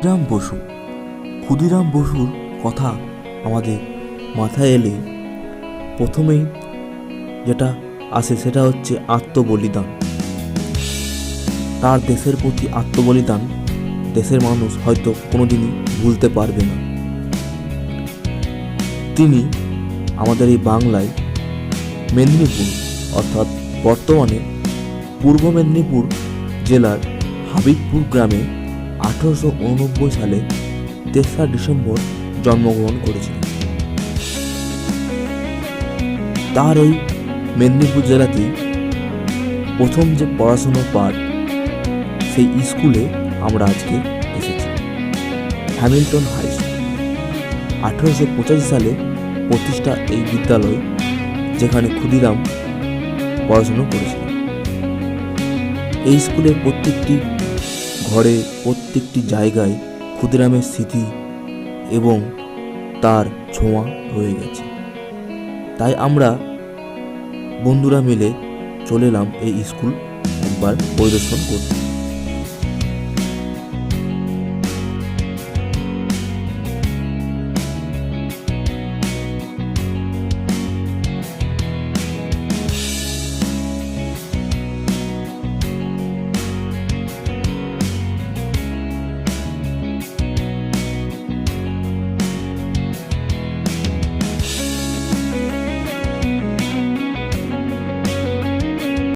ক্ষুদিরাম বসু। ক্ষুদিরাম বসুর কথা আমাদের মাথায় এলে প্রথমেই যেটা আসে সেটা হচ্ছে আত্মবলিদান। তার দেশের প্রতি আত্মবলিদান দেশের মানুষ হয়তো কোনোদিনই ভুলতে পারবে না। তিনি আমাদের এই বাংলায় মেদিনীপুর, অর্থাৎ বর্তমানে পূর্ব মেদিনীপুর জেলার হাবিবপুর গ্রামে আঠারোশো সালে তেসরা ডিসেম্বর জন্মগ্রহণ করেছিলেন। তার ওই মেদিনীপুর জেলাতেই প্রথম যে পড়াশুনো পাঠ সেই স্কুলে আমরা আজকে এসেছি। Hamilton high school. আঠারোশো পঁচাশি সালে প্রতিষ্ঠা এই বিদ্যালয় যেখানে ক্ষুদিরাম পড়াশুনো করেছিলেন। এই স্কুলের প্রত্যেকটি ঘরে প্রত্যেকটি জায়গায় ক্ষুদিরামের স্মৃতি এবং তার ছোঁয়া রয়ে গেছে। তাই আমরা বন্ধুরা মিলে চলে এলাম এই স্কুল একবার পরিদর্শন করতে।